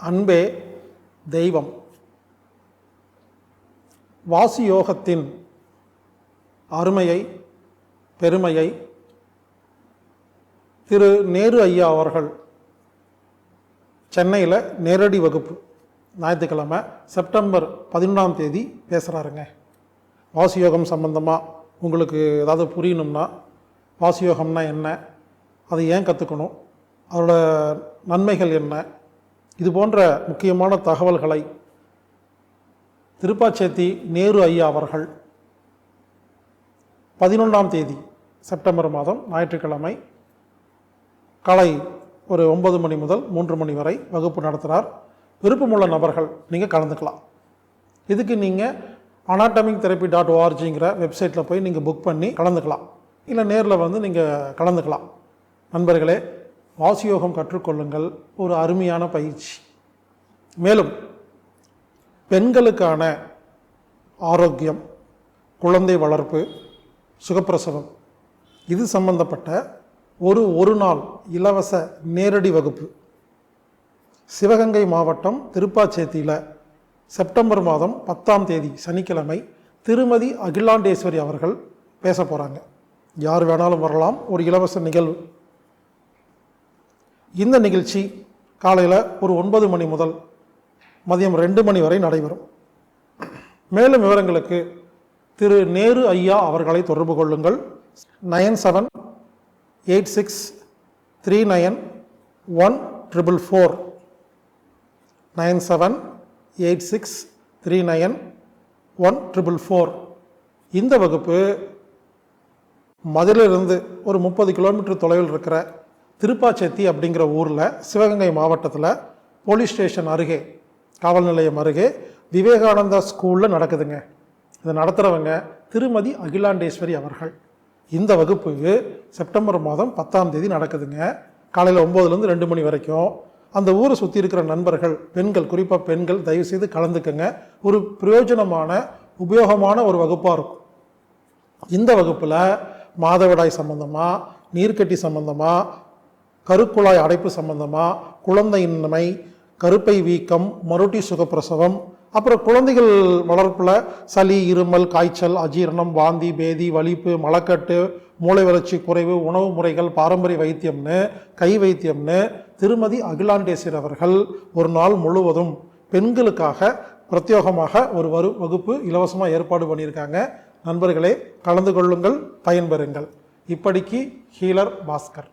அன்பே தெய்வம். வாசி யோகத்தின் அருமையை பெருமையை திரு நேரு ஐயா அவர்கள் சென்னையில் நேரடி வகுப்பு ஞாயிற்றுக்கிழமை செப்டம்பர் பதினொன்றாம் தேதி பேசுகிறாருங்க வாசியோகம் சம்பந்தமாக உங்களுக்கு ஏதாவது புரியணும்னா வாசியோகம்னா என்ன அதை ஏன் கற்றுக்கணும் அதோட நன்மைகள் என்ன இது போன்ற முக்கியமான தகவல்களை திருப்பாச்சேத்தி நேரு ஐயா அவர்கள் பதினொன்றாம் தேதி செப்டம்பர் மாதம் ஞாயிற்றுக்கிழமை காலை ஒரு ஒன்பது மணி முதல் மூன்று மணி வரை வகுப்பு நடத்துகிறார் விருப்பமுள்ள நபர்கள் நீங்கள் கலந்துக்கலாம். இதுக்கு நீங்கள் அனாட்டமிக் தெரப்பி டாட் ஓஆர்ஜிங்கிற வெப்சைட்டில் போய் நீங்கள் புக் பண்ணி கலந்துக்கலாம். இல்லை நேரில் வந்து நீங்கள் கலந்துக்கலாம். நண்பர்களே வாசியோகம் கற்றுக்கொள்ளுங்கள். ஒரு அருமையான பயிற்சி. மேலும் பெண்களுக்கான ஆரோக்கியம் குழந்தை வளர்ப்பு சுகப்பிரசவம் இது சம்பந்தப்பட்ட ஒரு ஒரு நாள் இலவச நேரடி வகுப்பு. சிவகங்கை மாவட்டம் திருப்பாச்சேத்தியில் செப்டம்பர் மாதம் பத்தாம் தேதி சனிக்கிழமை திருமதி அகிலாண்டேஸ்வரி அவர்கள் பேச போகிறாங்க யார் வேணாலும் வரலாம். ஒரு இலவச நிகழ்வு. இந்த நிகழ்ச்சி காலையில் ஒரு ஒன்பது மணி முதல் மதியம் ரெண்டு மணி வரை நடைபெறும். மேலும் விவரங்களுக்கு திரு நேரு ஐயா அவர்களை தொடர்பு கொள்ளுங்கள். Nine seven eight six three nine one triple four. Nine seven eight six three nine one triple four. இந்த வகுப்பு மதுரையிலிருந்து ஒரு முப்பது கிலோமீட்டர் தொலைவில் இருக்கிற திருப்பாச்சேத்தி அப்படிங்கிற ஊரில் சிவகங்கை மாவட்டத்தில் போலீஸ் ஸ்டேஷன் அருகே காவல் நிலையம் அருகே விவேகானந்தா ஸ்கூலில் நடக்குதுங்க. இதை நடத்துகிறவங்க திருமதி அகிலாண்டேஸ்வரி அவர்கள். இந்த வகுப்பு செப்டம்பர் மாதம் பத்தாம் தேதி நடக்குதுங்க. காலையில் ஒம்போதுலேருந்து ரெண்டு மணி வரைக்கும் அந்த ஊரை சுற்றி இருக்கிற நண்பர்கள் பெண்கள் குறிப்பாக பெண்கள் தயவுசெய்து கலந்துக்குங்க. ஒரு பிரயோஜனமான உபயோகமான ஒரு வகுப்பாக இருக்கும். இந்த வகுப்பில் மாதவிடாய் சம்மந்தமாக நீர்க்கட்டி சம்மந்தமாக கருக்குழாய் அடைப்பு சம்பந்தமாக குழந்தையின்மை கருப்பை வீக்கம் மருட்டி சுகப்பிரசவம் அப்புறம் குழந்தைகள் வளர்ப்பில் சளி இருமல் காய்ச்சல் அஜீரணம் வாந்தி பேதி வலிப்பு மலக்கட்டு மூளை வளர்ச்சி குறைவு உணவு முறைகள் பாரம்பரிய வைத்தியம்னு கை வைத்தியம்னு திருமதி அகிலாண்டேசர் அவர்கள் ஒரு நாள் முழுவதும் பெண்களுக்காக பிரத்யேகமாக ஒரு வரு வகுப்பு இலவசமாக ஏற்பாடு பண்ணியிருக்காங்க. நண்பர்களே கலந்து கொள்ளுங்கள் பயன்பெறுங்கள் இப்படிக்கு ஹீலர் பாஸ்கர்.